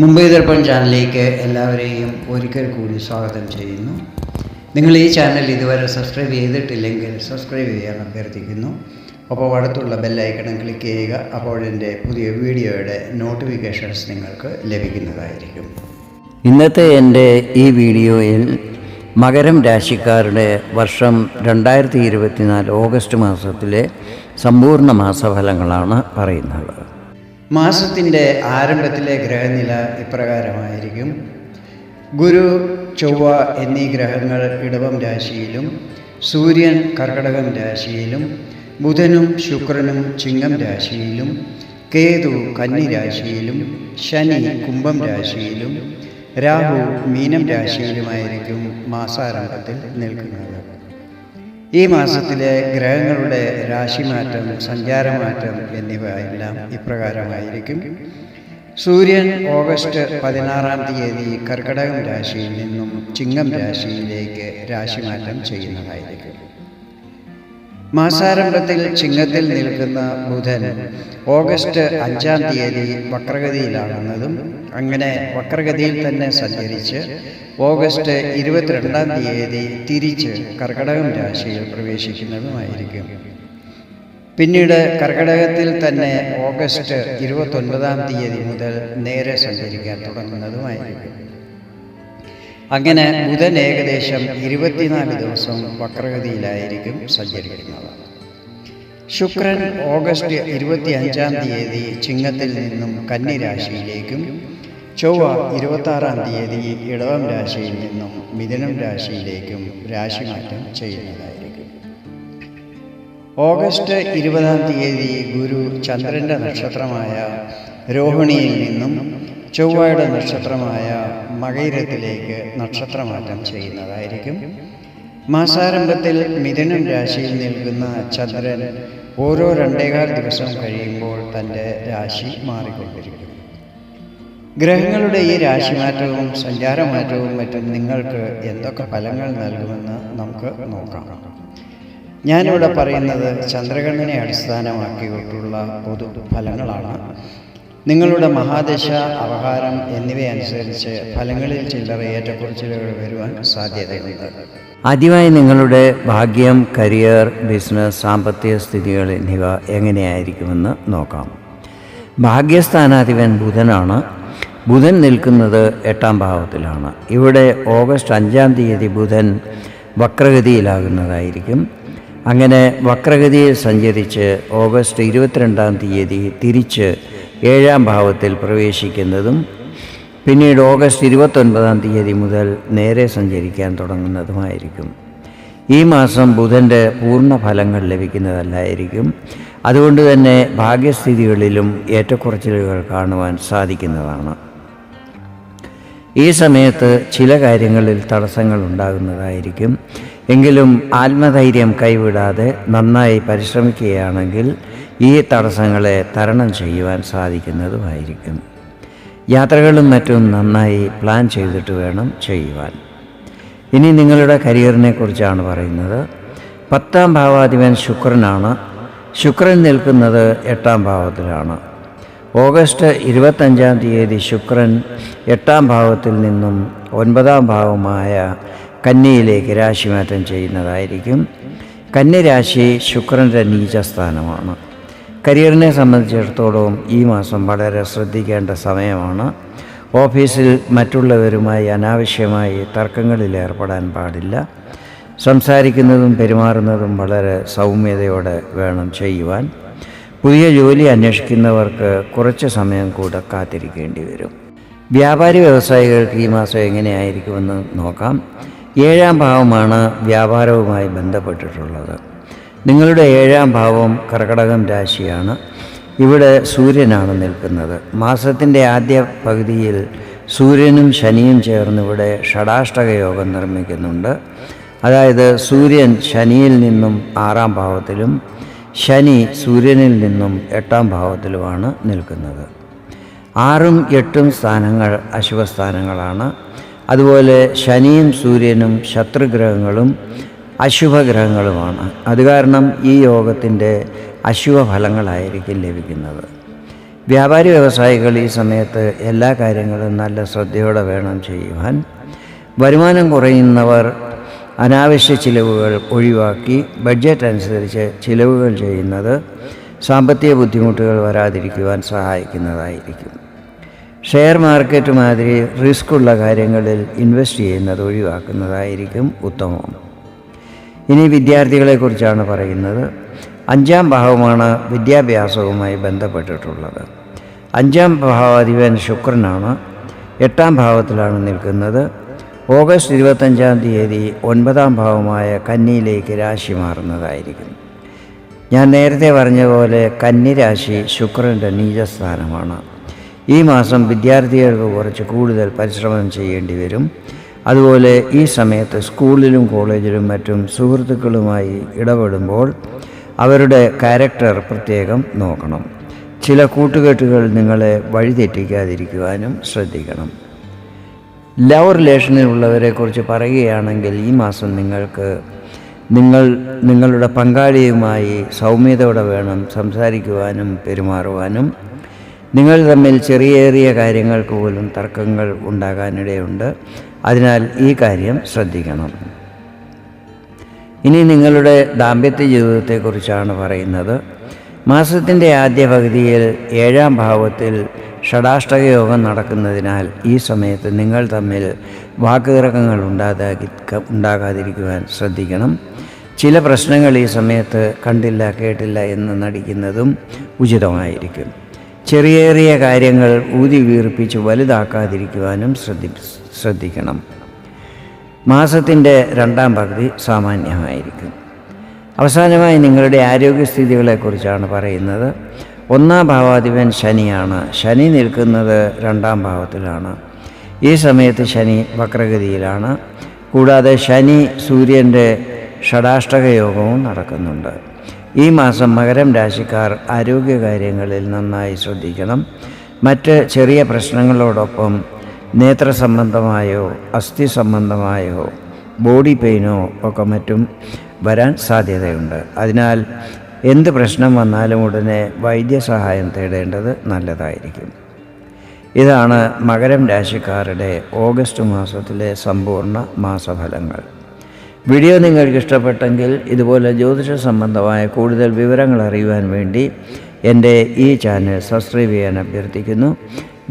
മുംബൈ ദർപ്പൺ ചാനലിലേക്ക് എല്ലാവരെയും ഒരിക്കൽ കൂടി സ്വാഗതം ചെയ്യുന്നു. നിങ്ങൾ ഈ ചാനൽ ഇതുവരെ സബ്സ്ക്രൈബ് ചെയ്തിട്ടില്ലെങ്കിൽ സബ്സ്ക്രൈബ് ചെയ്യാൻ അഭ്യർത്ഥിക്കുന്നു. അപ്പോൾ അടുത്തുള്ള ബെല്ലൈക്കണം ക്ലിക്ക് ചെയ്യുക അപ്പോൾ എന്റെ പുതിയ വീഡിയോയുടെ നോട്ടിഫിക്കേഷൻസ് നിങ്ങൾക്ക് ലഭിക്കുന്നതായിരിക്കും. ഇന്നത്തെ എന്റെ ഈ വീഡിയോയിൽ മകരം രാശിക്കാരുടെ വർഷം രണ്ടായിരത്തി ഇരുപത്തിനാല് ഓഗസ്റ്റ് മാസത്തിലെ സമ്പൂർണ മാസഫലങ്ങളാണ് പറയുന്നത്. മാസത്തിന്റെ ആരംഭത്തിലെ ഗ്രഹനില ഇപ്രകാരമായിരിക്കും. ഗുരു ചൊവ്വ എന്നീ ഗ്രഹങ്ങൾ ഇടവം രാശിയിലും സൂര്യൻ കർക്കടകം രാശിയിലും ബുധനും ശുക്രനും ചിങ്ങം രാശിയിലും കേതു കന്നി രാശിയിലും ശനി കുംഭം രാശിയിലും രാഹു മീനം രാശിയിലുമായിരിക്കും മാസാരംഭത്തിൽ നിൽക്കുന്നത്. ഈ മാസത്തിലെ ഗ്രഹങ്ങളുടെ രാശിമാറ്റം സഞ്ചാരമാറ്റം എന്നിവ എല്ലാം ഇപ്രകാരമായിരിക്കും. സൂര്യൻ ഓഗസ്റ്റ് പതിനാറാം തീയതി കർക്കടകം രാശിയിൽ നിന്നും ചിങ്ങം രാശിയിലേക്ക് രാശിമാറ്റം ചെയ്യുന്നതായിരിക്കും. മാസാരംഭത്തിൽ ചിങ്ങത്തിൽ നിൽക്കുന്ന ബുധൻ ഓഗസ്റ്റ് അഞ്ചാം തീയതി വക്രഗതിയിലാണെന്നതും അങ്ങനെ വക്രഗതിയിൽ തന്നെ സഞ്ചരിച്ച് ഓഗസ്റ്റ് ഇരുപത്തിരണ്ടാം തീയതി തിരിച്ച് കർക്കടകം രാശിയിൽ പ്രവേശിക്കുന്നതുമായിരിക്കും. പിന്നീട് കർക്കടകത്തിൽ തന്നെ ഓഗസ്റ്റ് ഇരുപത്തൊൻപതാം തീയതി മുതൽ നേരെ സഞ്ചരിക്കാൻ തുടങ്ങുന്നതുമായിരിക്കും. അങ്ങനെ ബുധൻ ഏകദേശം ഇരുപത്തിനാല് ദിവസം വക്രഗതിയിലായിരിക്കും സഞ്ചരിക്കുന്നത്. ശുക്രൻ ഓഗസ്റ്റ് ഇരുപത്തി അഞ്ചാം തീയതി ചിങ്ങത്തിൽ നിന്നും കന്നിരാശിയിലേക്കും ചൊവ്വ ഇരുപത്താറാം തീയതി ഇടവം രാശിയിൽ നിന്നും മിഥുനം രാശിയിലേക്കും രാശിമാറ്റം ചെയ്യുന്നതായിരിക്കും. ഓഗസ്റ്റ് ഇരുപതാം തീയതി ഗുരു ചന്ദ്രന്റെ നക്ഷത്രമായ രോഹിണിയിൽ നിന്നും ചൊവ്വയുടെ നക്ഷത്രമായ മകയിരത്തിലേക്ക് നക്ഷത്രമാറ്റം ചെയ്യുന്നതായിരിക്കും. മാസാരംഭത്തിൽ മിഥുനം രാശിയിൽ നിൽക്കുന്ന ചന്ദ്രൻ ഓരോ രണ്ടേകാൽ ദിവസം കഴിയുമ്പോൾ തന്റെ രാശി മാറിക്കൊണ്ടിരിക്കും. ഗ്രഹങ്ങളുടെ ഈ രാശിമാറ്റവും സഞ്ചാരമാറ്റവും മറ്റും നിങ്ങൾക്ക് എന്തൊക്കെ ഫലങ്ങൾ നൽകുമെന്ന് നമുക്ക് നോക്കാം. ഞാനിവിടെ പറയുന്നത് ചന്ദ്രഗണനെ അടിസ്ഥാനമാക്കിയിട്ടുള്ള പൊതു ഫലങ്ങളാണ്. നിങ്ങളുടെ മഹാദശ അവഹാരം എന്നിവയനുസരിച്ച് ഫലങ്ങളിൽ ചില്ലറ ഏറ്റക്കുറച്ചിലുകൾ വരുവാൻ സാധ്യതയുണ്ട്. ആദ്യമായി നിങ്ങളുടെ ഭാഗ്യം കരിയർ ബിസിനസ് സാമ്പത്തിക സ്ഥിതികൾ എന്നിവ എങ്ങനെയായിരിക്കുമെന്ന് നോക്കാം. ഭാഗ്യസ്ഥാനാധിപൻ ബുധനാണ്. ബുധൻ നിൽക്കുന്നത് എട്ടാം ഭാവത്തിലാണ്. ഇവിടെ ഓഗസ്റ്റ് അഞ്ചാം തീയതി ബുധൻ വക്രഗതിയിലാകുന്നതായിരിക്കും. അങ്ങനെ വക്രഗതിയിൽ സഞ്ചരിച്ച് ഓഗസ്റ്റ് ഇരുപത്തിരണ്ടാം തീയതി തിരിച്ച് ഏഴാം ഭാവത്തിൽ പ്രവേശിക്കുന്നതും പിന്നീട് ഓഗസ്റ്റ് ഇരുപത്തൊൻപതാം തീയതി മുതൽ നേരെ സഞ്ചരിക്കാൻ തുടങ്ങുന്നതുമായിരിക്കും. ഈ മാസം ബുധന്റെ പൂർണ ഫലങ്ങൾ ലഭിക്കുന്നതല്ലായിരിക്കും. അതുകൊണ്ട് തന്നെ ഭാഗ്യസ്ഥിതികളിലും ഏറ്റക്കുറച്ചിലുകൾ കാണുവാൻ സാധിക്കുന്നതാണ്. ഈ സമയത്ത് ചില കാര്യങ്ങളിൽ തടസ്സങ്ങൾ ഉണ്ടാകുന്നതായിരിക്കും. എങ്കിലും ആത്മധൈര്യം കൈവിടാതെ നന്നായി പരിശ്രമിക്കുകയാണെങ്കിൽ ഈ തടസ്സങ്ങളെ തരണം ചെയ്യുവാൻ സാധിക്കുന്നതുമായിരിക്കും. യാത്രകളും മറ്റും നന്നായി പ്ലാൻ ചെയ്തിട്ട് വേണം ചെയ്യുവാൻ. ഇനി നിങ്ങളുടെ കരിയറിനെ കുറിച്ചാണ് പറയുന്നത്. പത്താം ഭാവാധിപൻ ശുക്രനാണ്. ശുക്രൻ നിൽക്കുന്നത് എട്ടാം ഭാവത്തിലാണ്. ഓഗസ്റ്റ് ഇരുപത്തഞ്ചാം തീയതി ശുക്രൻ എട്ടാം ഭാവത്തിൽ നിന്നും ഒൻപതാം ഭാവമായ കന്നിയിലേക്ക് രാശിമാറ്റം ചെയ്യുന്നതായിരിക്കും. കന്യരാശി ശുക്രന്റെ നീചസ്ഥാനമാണ്. കരിയറിനെ സംബന്ധിച്ചിടത്തോളം ഈ മാസം വളരെ ശ്രദ്ധിക്കേണ്ട സമയമാണ്. ഓഫീസിൽ മറ്റുള്ളവരുമായി അനാവശ്യമായി തർക്കങ്ങളിൽ ഏർപ്പെടാൻ പാടില്ല. സംസാരിക്കുന്നതും പെരുമാറുന്നതും വളരെ സൗമ്യതയോടെ വേണം ചെയ്യുവാൻ. പുതിയ ജോലി അന്വേഷിക്കുന്നവർക്ക് കുറച്ച് സമയം കൂടെ കാത്തിരിക്കേണ്ടി വരും. വ്യാപാരി വ്യവസായികൾക്ക് ഈ മാസം എങ്ങനെയായിരിക്കുമെന്ന് നോക്കാം. ഏഴാം ഭാവമാണ് വ്യാപാരവുമായി ബന്ധപ്പെട്ടിട്ടുള്ളത്. നിങ്ങളുടെ ഏഴാം ഭാവം കർക്കടകം രാശിയാണ്. ഇവിടെ സൂര്യനാണ് നിൽക്കുന്നത്. മാസത്തിന്റെ ആദ്യ പകുതിയിൽ സൂര്യനും ശനിയും ചേർന്ന് ഇവിടെ ഷടാഷ്ടക യോഗം നിർമ്മിക്കുന്നുണ്ട്. അതായത് സൂര്യൻ ശനിയിൽ നിന്നും ആറാം ഭാവത്തിലും ശനി സൂര്യനിൽ നിന്നും എട്ടാം ഭാവത്തിലുമാണ് നിൽക്കുന്നത്. ആറും എട്ടും സ്ഥാനങ്ങൾ അശുഭസ്ഥാനങ്ങളാണ്. അതുപോലെ ശനിയും സൂര്യനും ശത്രുഗ്രഹങ്ങളും അശുഭഗ്രഹങ്ങളുമാണ്. അത് കാരണം ഈ യോഗത്തിന്റെ അശുഭ ഫലങ്ങളായിരിക്കും ലഭിക്കുന്നത്. വ്യാപാരി വ്യവസായികൾ ഈ സമയത്ത് എല്ലാ കാര്യങ്ങളും നല്ല ശ്രദ്ധയോടെ വേണം ചെയ്യുവാൻ. വരുമാനം കുറയുന്നവർ അനാവശ്യ ചിലവുകൾ ഒഴിവാക്കി ബഡ്ജറ്റ് അനുസരിച്ച് ചിലവുകൾ ചെയ്യുന്നത് സാമ്പത്തിക ബുദ്ധിമുട്ടുകൾ വരാതിരിക്കുവാൻ സഹായിക്കുന്നതായിരിക്കും. ഷെയർ മാർക്കറ്റ് മാതിരി റിസ്ക് ഉള്ള കാര്യങ്ങളിൽ ഇൻവെസ്റ്റ് ചെയ്യുന്നത് ഒഴിവാക്കുന്നതായിരിക്കും ഉത്തമം. ഇനി വിദ്യാർത്ഥികളെക്കുറിച്ചാണ് പറയുന്നത്. അഞ്ചാം ഭാവമാണ് വിദ്യാഭ്യാസവുമായി ബന്ധപ്പെട്ടിട്ടുള്ളത്. അഞ്ചാം ഭാവാധിപൻ ശുക്രനാണ്. എട്ടാം ഭാവത്തിലാണ് നിൽക്കുന്നത്. ഓഗസ്റ്റ് ഇരുപത്തഞ്ചാം തീയതി ഒൻപതാം ഭാവമായ കന്നിയിലേക്ക് രാശി മാറുന്നതായിരിക്കും. ഞാൻ നേരത്തെ പറഞ്ഞ പോലെ കന്നിരാശി ശുക്രന്റെ നീചസ്ഥാനമാണ്. ഈ മാസം വിദ്യാർത്ഥികൾക്ക് കുറച്ച് കൂടുതൽ പരിശ്രമം ചെയ്യേണ്ടി വരും. അതുപോലെ ഈ സമയത്ത് സ്കൂളിലും കോളേജിലും മറ്റും സുഹൃത്തുക്കളുമായി ഇടപെടുമ്പോൾ അവരുടെ ക്യാരക്ടർ പ്രത്യേകം നോക്കണം. ചില കൂട്ടുകെട്ടുകൾ നിങ്ങളെ വഴിതെറ്റിക്കാതിരിക്കുവാനും ശ്രദ്ധിക്കണം. ലവ് റിലേഷനിലുള്ളവരെക്കുറിച്ച് പറയുകയാണെങ്കിൽ ഈ മാസം നിങ്ങൾക്ക് നിങ്ങൾ നിങ്ങളുടെ പങ്കാളിയുമായി സൗമ്യതയോടെ വേണം സംസാരിക്കുവാനും പെരുമാറുവാനും. നിങ്ങൾ തമ്മിൽ ചെറിയ ചെറിയ കാര്യങ്ങൾക്ക് പോലും തർക്കങ്ങൾ ഉണ്ടാകാനിടയുണ്ട്. അതിനാൽ ഈ കാര്യം ശ്രദ്ധിക്കണം. ഇനി നിങ്ങളുടെ ദാമ്പത്യ ജീവിതത്തെക്കുറിച്ചാണ് പറയുന്നത്. മാസത്തിന്റെ ആദ്യ പകുതിയിൽ ഏഴാം ഭാവത്തിൽ ഷടാഷ്ടക യോഗം നടക്കുന്നതിനാൽ ഈ സമയത്ത് നിങ്ങൾ തമ്മിൽ വാക്കുതിറക്കങ്ങൾ ഉണ്ടാകാതി ഉണ്ടാകാതിരിക്കുവാൻ ശ്രദ്ധിക്കണം. ചില പ്രശ്നങ്ങൾ ഈ സമയത്ത് കണ്ടില്ല കേട്ടില്ല എന്ന് നടിക്കുന്നതും ഉചിതമായിരിക്കും. ചെറിയ ചെറിയ കാര്യങ്ങൾ ഊതി വീർപ്പിച്ച് വലുതാക്കാതിരിക്കുവാനും ശ്രദ്ധി ശ്രദ്ധിക്കണം. മാസത്തിന്റെ രണ്ടാം പകുതി സാമാന്യമായിരിക്കും. അവസാനമായി നിങ്ങളുടെ ആരോഗ്യസ്ഥിതികളെക്കുറിച്ചാണ് പറയുന്നത്. ഒന്നാം ഭാവാധിപൻ ശനിയാണ്. ശനി നിൽക്കുന്നത് രണ്ടാം ഭാവത്തിലാണ്. ഈ സമയത്ത് ശനി വക്രഗതിയിലാണ്. കൂടാതെ ശനി സൂര്യന്റെ ഷടാഷ്ടക യോഗവും നടക്കുന്നുണ്ട്. ഈ മാസം മകരം രാശിക്കാർ ആരോഗ്യകാര്യങ്ങളിൽ നന്നായി ശ്രദ്ധിക്കണം. മറ്റ് ചെറിയ പ്രശ്നങ്ങളോടൊപ്പം നേത്ര സംബന്ധമായോ അസ്ഥി സംബന്ധമായോ ബോഡി പെയിനോ ഒക്കെ മറ്റും വരാൻ സാധ്യതയുണ്ട്. അതിനാൽ എന്ത് പ്രശ്നം വന്നാലും ഉടനെ വൈദ്യസഹായം തേടേണ്ടത് നല്ലതായിരിക്കും. ഇതാണ് മകരം രാശിക്കാരുടെ ഓഗസ്റ്റ് മാസത്തിലെ സമ്പൂർണ മാസഫലങ്ങൾ. വീഡിയോ നിങ്ങൾക്ക് ഇഷ്ടപ്പെട്ടെങ്കിൽ ഇതുപോലെ ജ്യോതിഷ സംബന്ധമായ കൂടുതൽ വിവരങ്ങൾ അറിയുവാൻ വേണ്ടി എന്റെ ഈ ചാനൽ സബ്സ്ക്രൈബ് ചെയ്യാൻ അഭ്യർത്ഥിക്കുന്നു.